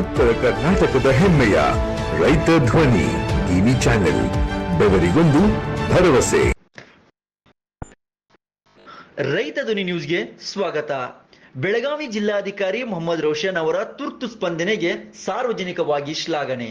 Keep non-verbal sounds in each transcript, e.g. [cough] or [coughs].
ಉತ್ತರ ಕರ್ನಾಟಕದ ಹೆಮ್ಮೆಯ ರೈತ ಧ್ವನಿ ಟಿವಿ ಚಾನೆಲ್, ಬೆವರಿಗೊಂದು ಭರವಸೆ. ರೈತ ಧ್ವನಿ ನ್ಯೂಸ್ಗೆ ಸ್ವಾಗತ. ಬೆಳಗಾವಿ ಜಿಲ್ಲಾಧಿಕಾರಿ ಮೊಹಮ್ಮದ್ ರೋಷನ್ ಅವರ ತುರ್ತು ಸ್ಪಂದನೆಗೆ ಸಾರ್ವಜನಿಕವಾಗಿ ಶ್ಲಾಘನೆ.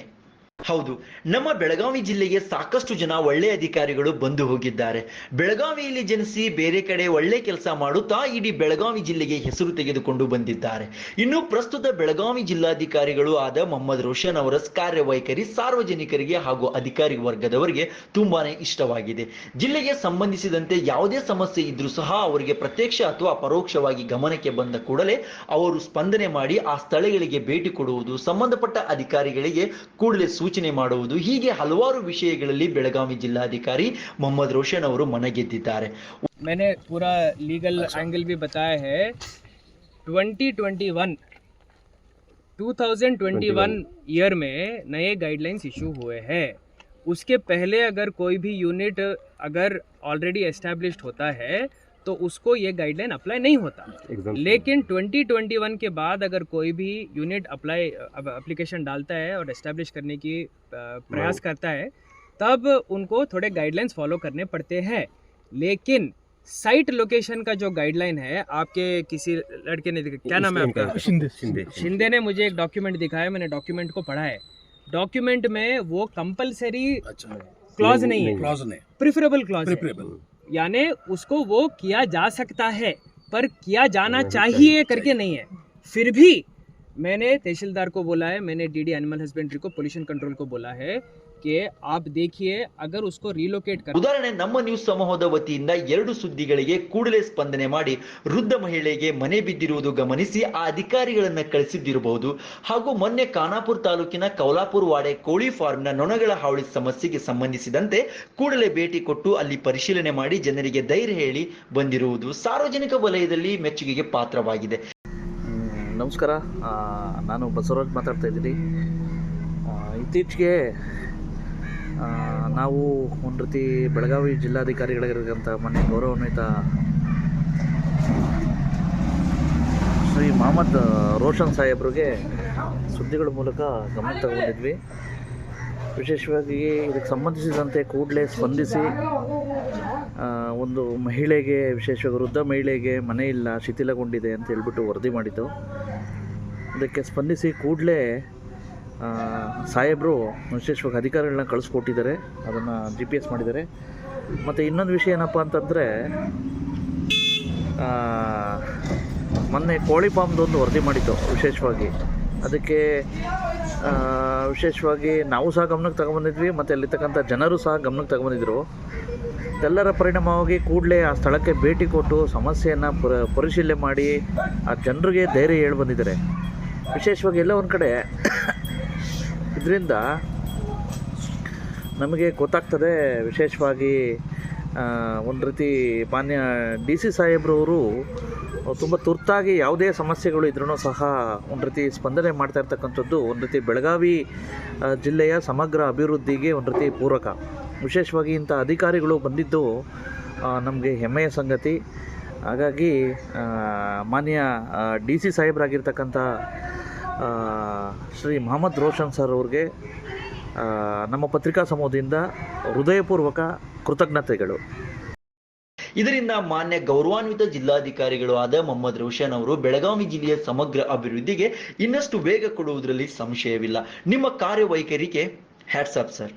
ಹೌದು, ನಮ್ಮ ಬೆಳಗಾವಿ ಜಿಲ್ಲೆಗೆ ಸಾಕಷ್ಟು ಜನ ಒಳ್ಳೆ ಅಧಿಕಾರಿಗಳು ಬಂದು ಹೋಗಿದ್ದಾರೆ. ಬೆಳಗಾವಿಯಲ್ಲಿ ಜನಿಸಿ ಬೇರೆ ಕಡೆ ಒಳ್ಳೆ ಕೆಲಸ ಮಾಡುತ್ತಾ ಇಡೀ ಬೆಳಗಾವಿ ಜಿಲ್ಲೆಗೆ ಹೆಸರು ತೆಗೆದುಕೊಂಡು ಬಂದಿದ್ದಾರೆ. ಇನ್ನು ಪ್ರಸ್ತುತ ಬೆಳಗಾವಿ ಜಿಲ್ಲಾಧಿಕಾರಿಗಳು ಆದ ಮೊಹಮ್ಮದ್ ರೋಷನ್ ಅವರ ಕಾರ್ಯವೈಖರಿ ಸಾರ್ವಜನಿಕರಿಗೆ ಹಾಗೂ ಅಧಿಕಾರಿ ವರ್ಗದವರಿಗೆ ತುಂಬಾನೇ ಇಷ್ಟವಾಗಿದೆ. ಜಿಲ್ಲೆಗೆ ಸಂಬಂಧಿಸಿದಂತೆ ಯಾವುದೇ ಸಮಸ್ಯೆ ಇದ್ರೂ ಸಹ ಅವರಿಗೆ ಪ್ರತ್ಯಕ್ಷ ಅಥವಾ ಪರೋಕ್ಷವಾಗಿ ಗಮನಕ್ಕೆ ಬಂದ ಕೂಡಲೇ ಅವರು ಸ್ಪಂದನೆ ಮಾಡಿ ಆ ಸ್ಥಳಗಳಿಗೆ ಭೇಟಿ ಕೊಡುವುದು, ಸಂಬಂಧಪಟ್ಟ ಅಧಿಕಾರಿಗಳಿಗೆ ಕೂಡಲೇ ಸೂಚನೆ ಮಾಡುವುದು ಹೀಗೆ ಹಲವಾರು ವಿಷಯಗಳಲ್ಲಿ ಬೆಳಗಾವಿ ಜಿಲ್ಲಾಧಿಕಾರಿ ಮೊಹಮ್ಮದ್ ರೋಷನ್ ಅವರು ಮನಗೆದ್ದಿದ್ದಾರೆ मैंने पूरा लीगल एंगल भी बताया है 2021 2021 ईयर में नए गाइडलाइंस इशू हुए हैं उसके पहले अगर कोई भी यूनिट अगर ऑलरेडी एस्टेब्लिश्ड होता है तो उसको ये गाइडलाइन अप्लाई नहीं होता। लेकिन 2021 के बाद अगर कोई भी यूनिट अप्लाई एप्लीकेशन डालता है और एस्टेब्लिश करने की प्रयास करता है तब उनको थोड़े गाइडलाइंस फॉलो करने पड़ते हैं। लेकिन साइट लोकेशन का जो गाइडलाइन है आपके किसी लड़के ने दिखा- क्या नाम है आपका? शिंदे। शिंदे शिंदे। ने मुझे एक डॉक्यूमेंट दिखाया मैंने डॉक्यूमेंट को पढ़ा है। डॉक्यूमेंट में वो कंपलसरी अच्छा। क्लॉज नहीं है। क्लॉज ने प्रिफरेबल क्लॉज प्रिफरेबल यानी उसको वो किया जा सकता है पर किया जाना चाहिए। करके नहीं है। फिर भी मैंने तहसीलदार को बोला है मैंने डीडी एनिमल हस्बेंड्री को पोल्यूशन कंट्रोल को बोला है कि आप देखिए अगर उसको रिलोकेट कर ಉದಾಹರಣೆ ನಮ್ಮ ನ್ಯೂಸ್ ಸಮೂಹದ ವತಿಯಿಂದ ಎರಡು ಸುದ್ದಿಗಳಿಗೆ ಕೂಡಲೇ ಸ್ಪಂದನೆ ಮಾಡಿ ವೃದ್ಧ ಮಹಿಳೆಗೆ ಮನೆ ಬಿದ್ದಿರುವುದು ಗಮನಿಸಿ ಆ ಅಧಿಕಾರಿಗಳನ್ನ ಕಳಿಸಿದ್ದಿರಬಹುದು ಹಾಗೂ ಮೊನ್ನೆ ಖಾನಾಪುರ ತಾಲೂಕಿನ ಕೌಲಾಪುರ ವಾಡೆ ಕೋಳಿ ಫಾರ್ಮ್ನ ನೊಣಗಳ ಹಾವಳಿ ಸಮಸ್ಯೆಗೆ ಸಂಬಂಧಿಸಿದಂತೆ ಕೂಡಲೇ ಭೇಟಿ ಕೊಟ್ಟು ಅಲ್ಲಿ ಪರಿಶೀಲನೆ ಮಾಡಿ ಜನರಿಗೆ ಧೈರ್ಯ ಹೇಳಿ ಬಂದಿರುವುದು ಸಾರ್ವಜನಿಕ ವಲಯದಲ್ಲಿ ಮೆಚ್ಚುಗೆಗೆ ಪಾತ್ರವಾಗಿದೆ ಹ್ಮ್, ನಮಸ್ಕಾರ. ನಾನು ಬಸವರಾಜ್ ಮಾತಾಡ್ತಾ ಇದ್ದೀನಿ. ಇತ್ತೀಚೆಗೆ ನಾವು ಒಂದು ರೀತಿ ಬೆಳಗಾವಿ ಜಿಲ್ಲಾಧಿಕಾರಿಗಳಿರ್ತಕ್ಕಂಥ ಮೊನ್ನೆ ಗೌರವಾನ್ವಿತ ಶ್ರೀ ಮೊಹಮ್ಮದ್ ರೋಷನ್ ಸಾಹೇಬ್ರಿಗೆ ಸುದ್ದಿಗಳ ಮೂಲಕ ಗಮನ ತಗೊಂಡಿದ್ವಿ. ವಿಶೇಷವಾಗಿ ಇದಕ್ಕೆ ಸಂಬಂಧಿಸಿದಂತೆ ಕೂಡಲೇ ಸ್ಪಂದಿಸಿ ಒಂದು ಮಹಿಳೆಗೆ, ವಿಶೇಷವಾಗಿ ವೃದ್ಧ ಮಹಿಳೆಗೆ ಮನೆ ಇಲ್ಲ, ಶಿಥಿಲಗೊಂಡಿದೆ ಅಂತ ಹೇಳ್ಬಿಟ್ಟು ವರದಿ ಮಾಡಿತು ಅದಕ್ಕೆ ಸ್ಪಂದಿಸಿ ಕೂಡಲೇ ಸಾಹೇಬರು ವಿಶೇಷವಾಗಿ ಅಧಿಕಾರಿಗಳನ್ನ ಕಳಿಸ್ಕೊಟ್ಟಿದ್ದಾರೆ. ಅದನ್ನು ಜಿ ಪಿ ಎಸ್ ಮಾಡಿದ್ದಾರೆ. ಮತ್ತು ಇನ್ನೊಂದು ವಿಷಯ ಏನಪ್ಪ ಅಂತಂದರೆ ಮೊನ್ನೆ ಕೋಳಿ ಫಾರ್ಮ್ದೊಂದು ವರದಿ ಮಾಡಿತು ವಿಶೇಷವಾಗಿ. ಅದಕ್ಕೆ ವಿಶೇಷವಾಗಿ ನಾವು ಸಹ ಗಮನಕ್ಕೆ ತಗೊಂಬಂದಿದ್ವಿ, ಮತ್ತು ಅಲ್ಲಿರ್ತಕ್ಕಂಥ ಜನರು ಸಹ ಗಮನಕ್ಕೆ ತಗೊಂಬಂದಿದ್ರು. ಎಲ್ಲರ ಪರಿಣಾಮವಾಗಿ ಕೂಡಲೇ ಆ ಸ್ಥಳಕ್ಕೆ ಭೇಟಿ ಕೊಟ್ಟು ಸಮಸ್ಯೆಯನ್ನು ಪರ, ಪರಿಶೀಲನೆ ಮಾಡಿ ಆ ಜನರಿಗೆ ಧೈರ್ಯ ಹೇಳಿ ಬಂದಿದ್ದಾರೆ. ವಿಶೇಷವಾಗಿ ಎಲ್ಲ ಒಂದು ಕಡೆ [coughs] ಇದರಿಂದ ನಮಗೆ ಗೊತ್ತಾಗ್ತದೆ ವಿಶೇಷವಾಗಿ ಒಂದು ರೀತಿ ಮಾನ್ಯ ಡಿ ಸಿ ಸಾಹೇಬ್ರವರು ತುಂಬ ತುರ್ತಾಗಿ ಯಾವುದೇ ಸಮಸ್ಯೆಗಳು ಇದ್ರೂ ಸಹ ಒಂದು ರೀತಿ ಸ್ಪಂದನೆ ಮಾಡ್ತಾ ಇರ್ತಕ್ಕಂಥದ್ದು ಒಂದು ರೀತಿ ಬೆಳಗಾವಿ ಜಿಲ್ಲೆಯ ಸಮಗ್ರ ಅಭಿವೃದ್ಧಿಗೆ ಒಂದು ರೀತಿ ಪೂರಕ. ವಿಶೇಷವಾಗಿ ಇಂಥ ಅಧಿಕಾರಿಗಳು ಬಂದಿದ್ದು ನಮಗೆ ಹೆಮ್ಮೆಯ ಸಂಗತಿ. ಹಾಗಾಗಿ ಮಾನ್ಯ ಡಿ ಸಿ ಸಾಹೇಬ್ರಾಗಿರ್ತಕ್ಕಂಥ ಶ್ರೀ ಮೊಹಮ್ಮದ್ ರೋಷನ್ ಸರ್ ಅವ್ರಿಗೆ ನಮ್ಮ ಪತ್ರಿಕಾ ಸಮೂಹದಿಂದ ಹೃದಯಪೂರ್ವಕ ಕೃತಜ್ಞತೆಗಳು. ಇದರಿಂದ ಮಾನ್ಯ ಗೌರವಾನ್ವಿತ ಜಿಲ್ಲಾಧಿಕಾರಿಗಳು ಆದ ಮೊಹಮ್ಮದ್ ರೋಷನ್ ಅವರು ಬೆಳಗಾವಿ ಜಿಲ್ಲೆಯ ಸಮಗ್ರ ಅಭಿವೃದ್ಧಿಗೆ ಇನ್ನಷ್ಟು ವೇಗ ಕೊಡುವುದರಲ್ಲಿ ಸಂಶಯವಿಲ್ಲ. ನಿಮ್ಮ ಕಾರ್ಯವೈಖರಿಗೆ ಹ್ಯಾಟ್ಸ್ ಸರ್.